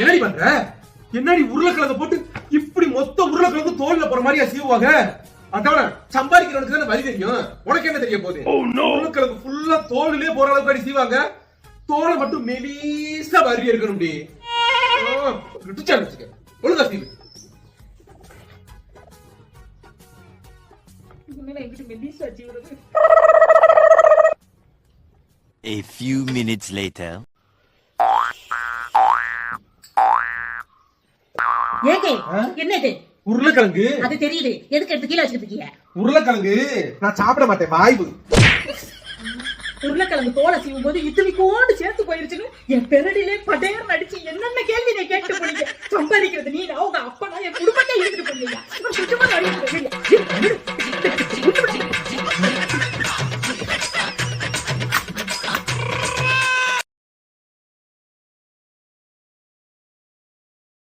என்னடி பண்ற? என்னடி உருளைக்கிழங்கு போட்டு இப்படி மொத்த உருளைக்கிழங்கு தோல்ல போற மாதிரியா சீவுவாங்க? அதான் சம்பாதிக்கிறவனுக்கு தானே வழி தெரியும். உனக்கு என்ன தெரிய போகுது? உருளைக்கிழங்கு ஃபுல்லா தோல்லே போற அளவுக்கு அடி சீவாங்க தோலை மட்டும் மெலிசா வரி இருக்கணும் டி ஒழுங்கா சீவு. A few minutes later. ஏங்க என்னது? உருளைக்கிழங்கு. அது தெரியுது. எதுக்கு எடுத்து கீழே வச்சுட்டு உருளைக்கிழங்கு நான் சாப்பிட மாட்டேன் வாய்வு உருளைக்கிழங்கு தோலை செய்யும் போது இத்தனைக்கோண்டு சேர்த்து போயிருச்சுன்னு என் பெரடியிலே படையர் நடிச்சு என்னென்ன கேள்வி நீ கேட்டு போனீங்க? சம்பாதிக்கிறது நீ அவங்க உங்க அப்பனா என் குடும்பத்தை எடுத்துட்டு போனீங்க. சுத்தமா நடிக்கிறது